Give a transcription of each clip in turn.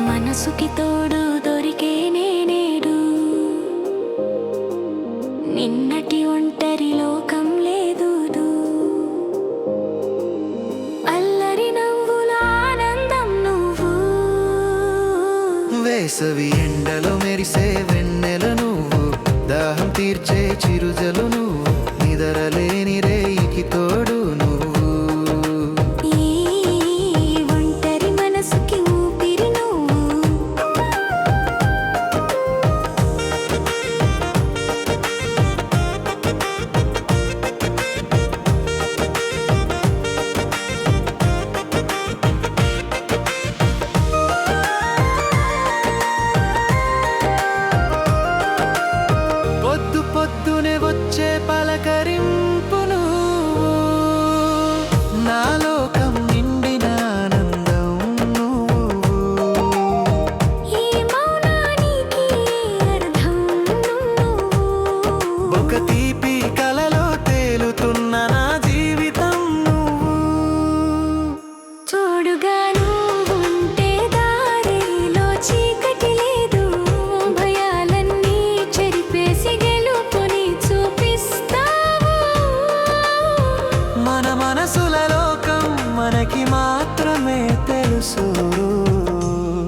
మనసుకి తోడు దొరికే నేనేడు నిన్నటి ఒంటరి లోకం లేదు అల్లరి నవ్వుల ఆనందం నువ్వు. వేసవి ఎండలో మెరిసే వెన్నెల నువ్వు. దాహం తీర్చే చిరుజలు మనసుల లోకం మనకి మాత్రమే తెలుసు.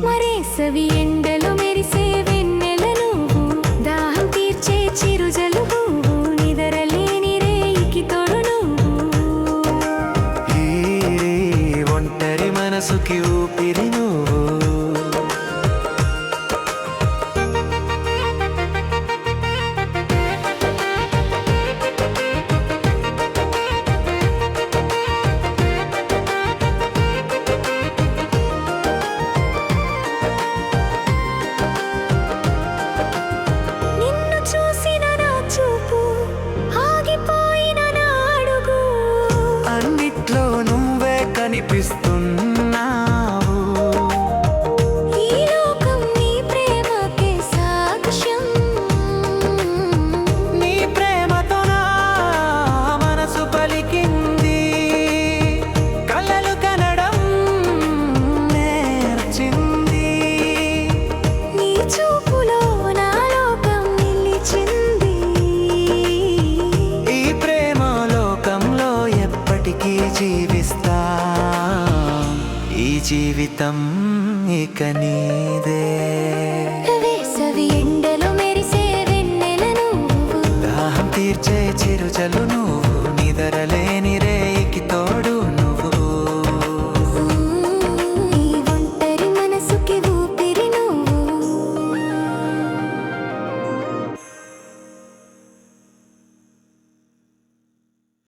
మరేసవి ఎండలు మెరిసే వెన్నెల దాహం తీర్చే చిరుజలు నిదరలేని రేయికి తోడు ఒంటరి మనసుకి జీవితం ఇక నీదే. వేసవి ఎండలు మెరిసే వెన్నెలను దాహం తీర్చే చిరుజలు